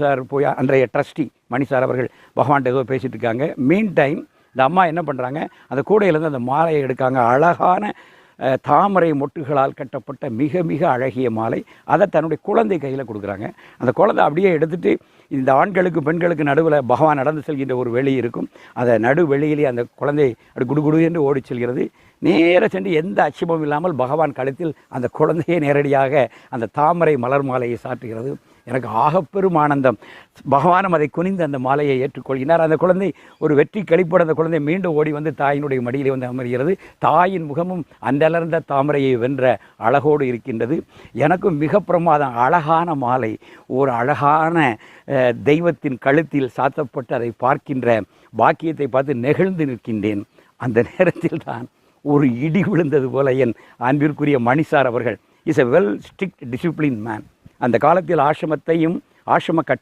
Sir போய் அன்றைய trustee மணி sir அவர்கள் பகவான்கிட்ட ஏதோ பேசிட்டு இருக்காங்க. மீன் டைம் இந்த அம்மா என்ன பண்ணுறாங்க அந்த கூடையிலேருந்து அந்த மாலையை எடுக்காங்க. அழகான தாமரை மொட்டுகளால் கட்டப்பட்ட மிக மிக அழகிய மாலை. அதை தன்னுடைய குழந்தை கையில் கொடுக்குறாங்க. அந்த குழந்தை அப்படியே எடுத்துட்டு இந்த ஆண்களுக்கு பெண்களுக்கு நடுவில் பகவான் நடந்து செல்கின்ற ஒரு வெளி இருக்கும். அதை நடு வெளியிலே அந்த குழந்தை அப்படி குடுகுடு என்று ஓடிச் செல்கிறது. நேர சென்று எந்த அச்சமும் இல்லாமல் பகவான் கழுத்தில் அந்த குழந்தையை நேரடியாக அந்த தாமரை மலர் மாலையை சாட்டுகிறது எனக்கு ஆகப்பெரும் ஆனந்தம். பகவானும் அதை குனிந்து அந்த மாலையை ஏற்றுக்கொள்கிறார். அந்த குழந்தை ஒரு வெற்றி கழிப்போடு அந்த குழந்தை மீண்டும் ஓடி வந்து தாயினுடைய மடியிலே வந்து அமர்கிறது. தாயின் முகமும் அந்தளர்ந்த தாமரையை வென்ற அழகோடு இருக்கின்றது. எனக்கும் மிக பிரமாதம் அழகான மாலை. ஒரு அழகான தெய்வத்தின் கழுத்தில் சாத்தப்பட்டு அதை பார்க்கின்ற பாக்கியத்தை பார்த்து நெகிழ்ந்து நிற்கின்றேன். அந்த நேரத்தில் தான் ஒரு இடி விழுந்தது போல என் அன்பிற்குரிய மணிசார் அவர்கள். Is a well strict discipline man அந்த காலத்தில் ஆசிரமத்தையும் ஆசிரம கட்டு